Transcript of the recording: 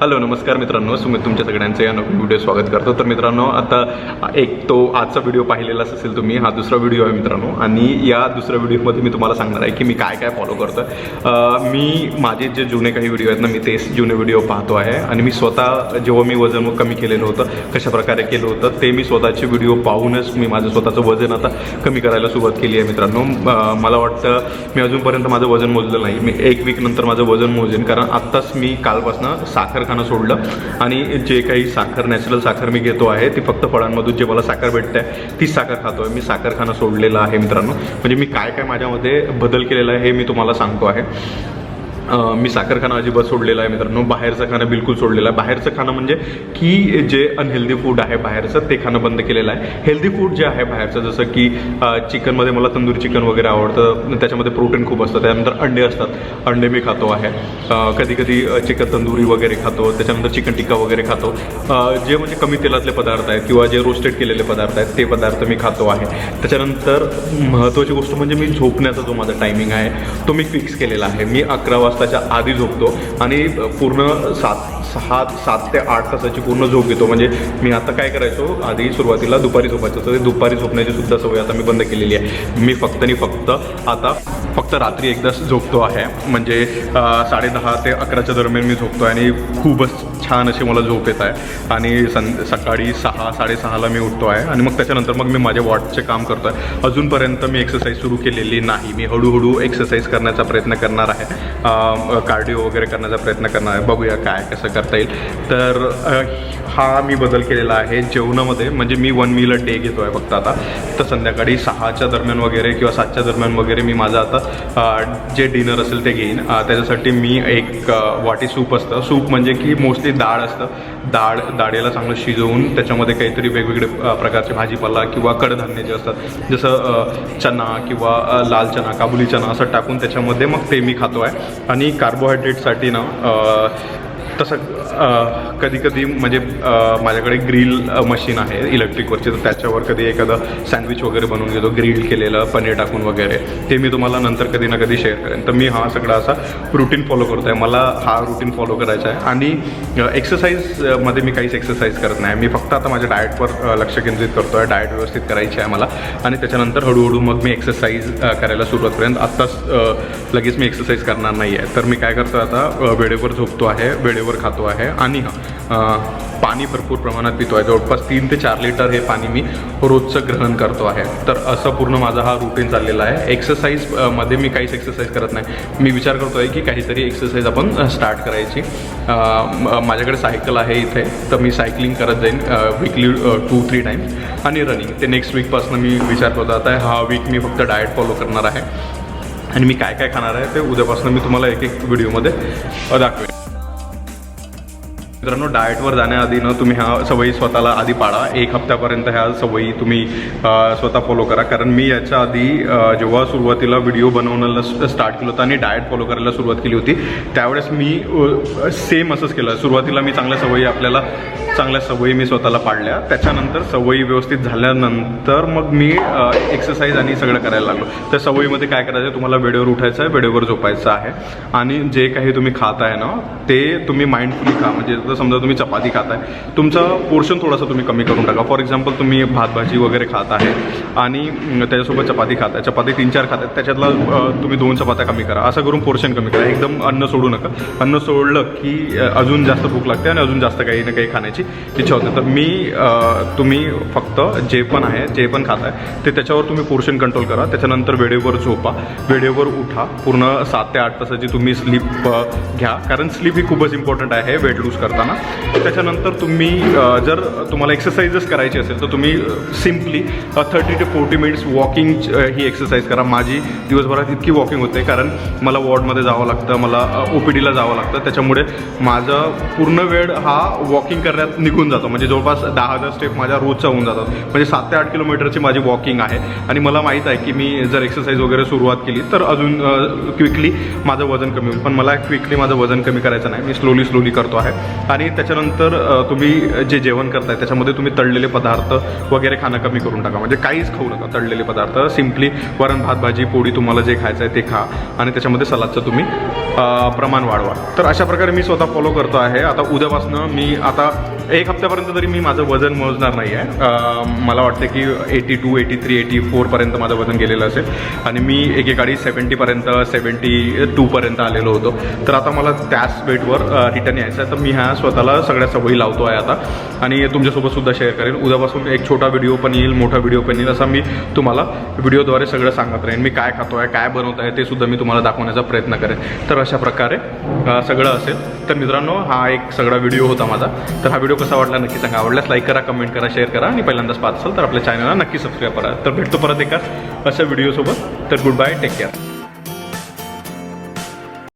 Hello नमस्कार मित्रांनो सुमित तुमच्या सगळ्यांचं या नवीन व्हिडिओ स्वागत करतो. तर मित्रांनो आता एक तो आजचा व्हिडिओ पाहिलेलाच असेल तुम्ही हा दुसरा व्हिडिओ आहे मित्रांनो. आणि या दुसऱ्या व्हिडिओमध्ये मी तुम्हाला सांगणार आहे की मी काय काय फॉलो करतो मी माझे जे जुने काही व्हिडिओ आहेत ना मी तेच जुने व्हिडिओ पाहतो आहे. आणि मी स्वतः जेव्हा मी वजन कमी केलेलं होतं कशा प्रकारे केलं होतं ते मी स्वतःचे व्हिडिओ पाहूनच मी माझं स्वतःचं वजन आता कमी करायला सुरुवात केली आहे मित्रांनो. मला वाटतं मी अजूनपर्यंत माझं वजन मोजलं नाही. मी एक वीक नंतर माझं वजन मोजेन कारण आत्ताच मी कालपासनं साखर कारखाना सोडलं. आणि जे काही साखर नॅचरल साखर मी घेतो आहे ती फक्त फळांमधून जे मला साखर भेटते आहे तीच साखर खातो आहे मी साखर खाणं सोडलेलं आहे मित्रांनो. म्हणजे मी काय काय माझ्यामध्ये बदल केलेला आहे हे मी तुम्हाला सांगतो आहे. मी साखर खाणं अजिबात सोडलेला आहे मित्रांनो. बाहेरचं खाणं बिलकुल सोडलेलं आहे. बाहेरचं खाणं म्हणजे की जे अनहेल्दी फूड आहे बाहेरचं ते खाणं बंद केलेलं आहे. हेल्दी फूड जे आहे बाहेरचं जसं की चिकनमध्ये मला तंदूर चिकन वगैरे आवडतं. त्याच्यामध्ये प्रोटीन खूप असतं. त्यानंतर अंडे असतात. अंडे मी खातो आहे. कधी कधी चिकन तंदुरी वगैरे खातो. त्याच्यानंतर चिकन टिक्का वगैरे खातो. जे म्हणजे कमी तेलातले पदार्थ आहेत किंवा जे रोस्टेड केलेले पदार्थ आहेत ते पदार्थ मी खातो आहे. त्याच्यानंतर महत्त्वाची गोष्ट म्हणजे मी झोपण्याचा जो माझा टायमिंग आहे तो मी फिक्स केलेला आहे. मी अकरा वाजता वाजताच्या आधी झोपतो आणि पूर्ण सात सहा सात ते आठ तासाची पूर्ण झोप घेतो. म्हणजे मी आता काय करायचो आधी सुरुवातीला दुपारी झोपायचं. तर दुपारी झोपण्याची सुद्धा सवय आता मी बंद केलेली आहे. मी फक्त आणि फक्त आता फक्त रात्री एकदाच झोपतो आहे. म्हणजे साडे दहा ते अकराच्या दरम्यान मी झोपतो आहे आणि खूपच छान अशी मला झोप येत आहे. आणि सं सकाळी सहा साडेसहाला मी उठतो आहे. आणि मग त्याच्यानंतर मग मी माझे वॉटचे काम करतो आहे अजूनपर्यंत मी एक्सरसाइज सुरू केलेली नाही. मी हळूहळू एक्सरसाइज करण्याचा प्रयत्न करणार आहे. कार्डिओ वगैरे करण्याचा प्रयत्न करणार आहे. बघूया काय कसं करता येईल. तर हा मी बदल केलेला आहे जेवणामध्ये. म्हणजे मी वन मील अ डे घेतो आहे फक्त आता. तर संध्याकाळी सहाच्या दरम्यान वगैरे किंवा सातच्या दरम्यान वगैरे मी माझं आता जे डिनर असेल ते घेईन. त्याच्यासाठी मी एक वाटी सूप असतं. सूप म्हणजे की मोस्टली डाळ असतं. डाळ डाळीला चांगलं शिजवून त्याच्यामध्ये काहीतरी वेगवेगळे प्रकारचे भाजीपाला किंवा कडधान्य जे असतात जसं चना किंवा लाल चना काबुली चना असं टाकून त्याच्यामध्ये मग ते मी खातो आहे आणि कार्बोहायड्रेटसाठी ना तसं कधी कधी म्हणजे माझ्याकडे ग्रिल मशीन आहे इलेक्ट्रिकवरची तर त्याच्यावर कधी एखादं सँडविच वगैरे बनवून घेतो ग्रिल केलेलं पनीर टाकून वगैरे. ते मी तुम्हाला नंतर कधी ना कधी शेअर करेन. तर मी हा सगळा असा रुटीन फॉलो करतो आहे मला हा रुटीन फॉलो करायचा आहे. आणि एक्सरसाइजमध्ये मी काहीच एक्सरसाइज करत नाही. मी फक्त आता माझ्या डाएटवर लक्ष केंद्रित करतो आहे डाएट व्यवस्थित करायची आहे मला. आणि त्याच्यानंतर हळूहळू मग मी एक्सरसाइज करायला सुरुवात करेन आत्ताच लगेच मी एक्सरसाइज करणार नाही आहे तर मी काय करतो आता वेळेवर झोपतो आहे वेळेवर खातो आहे. आणि पाणी भरपूर प्रमाणात पितो आहे जवळपास तीन ते चार लिटर हे पाणी मी रोजचं ग्रहण करतो आहे. तर असं पूर्ण माझा हा रुटीन चाललेला आहे. एक्सरसाइजमध्ये मी काहीच एक्सरसाइज करत नाही. मी विचार करतो आहे की काहीतरी एक्सरसाइज आपण स्टार्ट करायची. माझ्याकडे सायकल आहे इथे. तर मी सायकलिंग करत जाईन वीकली टू थ्री टाईम्स आणि रनिंग ते नेक्स्ट वीकपासून मी विचार करतो आता हा वीक मी फक्त डाएट फॉलो करणार आहे. आणि मी काय काय खाणार आहे ते उद्यापासून मी तुम्हाला एक एक व्हिडिओमध्ये दाखवेन. मित्रांनो डाएटवर जाण्याआधी ना तुम्ही ह्या सवयी स्वतःला आधी पाळा. एक हप्त्यापर्यंत ह्या सवयी तुम्ही स्वतः फॉलो करा. कारण मी याच्या आधी जेव्हा सुरुवातीला व्हिडिओ बनवण्याला स्टार्ट केलं होतं आणि डाएट फॉलो करायला सुरुवात केली होती त्यावेळेस मी सेम असंच केलं. सुरुवातीला मी चांगल्या सवयी आपल्याला चांगल्या सवयी मी स्वतःला पाडल्या. त्याच्यानंतर सवयी व्यवस्थित झाल्यानंतर मग मी एक्सरसाइज आणि सगळं करायला लागलो. त्या सवयीमध्ये काय करायचं आहे तुम्हाला वेळेवर उठायचं आहे वेळेवर झोपायचं आहे. आणि जे काही तुम्ही खात आहे ना ते तुम्ही माइंडफुली खा. म्हणजे जर समजा तुम्ही चपाती खाताय तुमचं पोर्शन थोडंसं तुम्ही कमी करून टाका. फॉर एक्झाम्पल तुम्ही भात भाजी वगैरे खात आहे आणि त्याच्यासोबत चपाती खाताय चपाती तीन चार खातात त्याच्यातला तुम्ही दोन चपात्या कमी करा. असं करून पोर्शन कमी करा. एकदम अन्न सोडू नका. अन्न सोडलं की अजून जास्त भूक लागते आणि अजून जास्त काही ना काही खाण्याची इच्छा होते. तर मी तुम्ही फक्त जे पण आहे जे पण खाताय ते त्याच्यावर तुम्ही पोर्शन कंट्रोल करा. त्याच्यानंतर वेळेवर झोपा. वेळेवर उठा. पूर्ण सात ते आठ तासाची तुम्ही स्लीप घ्या. कारण स्लीप ही खूपच इम्पॉर्टंट आहे वेट लूज करताना. त्याच्यानंतर तुम्ही जर तुम्हाला एक्सरसाइजच करायची असेल तर तुम्ही सिम्पली थर्टी ते फोर्टी मिनिट्स वॉकिंग ही एक्सरसाइज करा. माझी दिवसभरात इतकी वॉकिंग होते कारण मला वॉर्डमध्ये जावं लागतं मला ओ पी डीला जावं लागतं. त्याच्यामुळे माझा पूर्ण वेळ हा वॉकिंग करण्यात निघून जातो. म्हणजे जवळपास दहा हजार स्टेप माझ्या रोजचा होऊन जातात. म्हणजे सात ते आठ किलोमीटरची माझी वॉकिंग आहे. आणि मला माहीत आहे की मी जर एक्सरसाइज वगैरे सुरुवात केली तर अजून क्विकली माझं वजन कमी होईल. पण मला क्विकली माझं वजन कमी करायचं नाही. मी स्लोली स्लोली करतो आहे. आणि त्याच्यानंतर तुम्ही जे जेवण करताय त्याच्यामध्ये तुम्ही तळलेले पदार्थ वगैरे खाणं कमी करून टाका. म्हणजे काहीच खाऊ नका. तळलेले पदार्थ सिम्पली वरण भात भाजी पोळी तुम्हाला जे खायचं आहे ते खा. आणि त्याच्यामध्ये सलादचं तुम्ही प्रमाण वाढवा. तर अशा प्रकारे मी स्वतः फॉलो करतो आहे. आता उद्यापासनं मी आता एक हप्त्यापर्यंत तरी मी माझं वजन मोजणार नाही आहे. मला वाटतं की eighty two eighty three eighty फोरपर्यंत माझं वजन गेलेलं असेल. आणि मी एकेकाळी सेवन्टीपर्यंत सेवन्टी टूपर्यंत आलेलो होतो. तर आता मला त्याच वेटवर रिटर्न यायचं आहे. तर मी ह्या स्वतःला सगळ्या सवयी लावतो आहे आता. आणि तुमच्यासोबत सुद्धा शेअर करेन. उद्यापासून एक छोटा व्हिडिओ पण येईल मोठा व्हिडिओ पण येईल असा मी तुम्हाला व्हिडिओद्वारे सगळं सांगत राहीन. मी काय खातो आहे काय बनवत आहे ते सुद्धा मी तुम्हाला दाखवण्याचा प्रयत्न करेन. तर अशा प्रकारे सगळं असेल. तर मित्रांनो हा एक सगळा व्हिडिओ होता माझा. तर हा व्हिडिओ कसा वाटला नक्की सांगा. आवडल्यास लाईक करा कमेंट करा शेअर करा आणि पहिल्यांदाच पाहत असाल तर आपल्या चॅनलला नक्की सबस्क्राईब करा. तर भेटतो परत एका अशा व्हिडिओसोबत तर गुड बाय टेक केअर